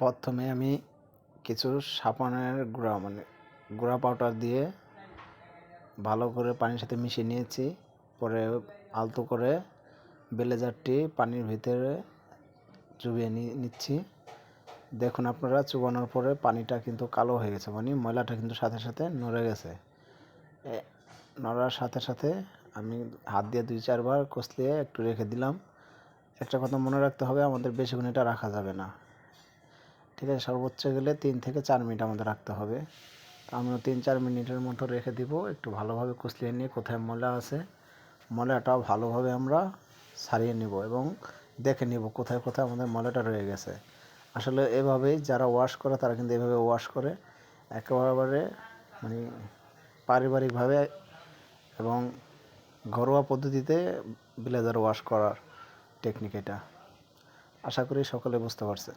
প্রথমে আমি কিছু সাবানের গুঁড়া মানে গুঁড়া পাউডার দিয়ে ভালো করে পানির সাথে মিশিয়ে নিয়েছি। পরে আলতো করে ব্লেজারটি পানির ভিতরে চুবিয়ে নিচ্ছি। দেখুন আপনারা, চুবানোর পরে পানিটা কিন্তু কালো হয়ে গেছে মানে ময়লাটা কিন্তু সাথে সাথে নড়ে গেছে। নড়ার সাথে সাথে আমি হাত দিয়ে দুই চারবার কষলিয়ে একটু রেখে দিলাম। একটা কথা মনে রাখতে হবে, আমাদের বেশিক্ষণ এটা রাখা যাবে না। ঠিক আছে সর্বোচ্চ গেলে তিন থেকে চার মিনিট আমাদের রাখতে হবে। তো আমিও তিন চার মিনিটের মতো রেখে দিব। একটু ভালোভাবে কষলিয়ে নিয়ে কোথায় ময়লা আছে, ময়লাটাও ভালোভাবে আমরা সারিয়ে নিব এবং দেখে নিব কোথায় কোথায় আমাদের ময়লাটা রয়ে গেছে। আসলে এভাবেই যারা ওয়াশ করে তারা কিন্তু এভাবে ওয়াশ করে। একেবারে মানে পারিবারিকভাবে এবং ঘরোয়া পদ্ধতিতে ব্লেজার ওয়াশ করার টেকনিক এটা। আশা করি সকলে বুঝতে পারছে।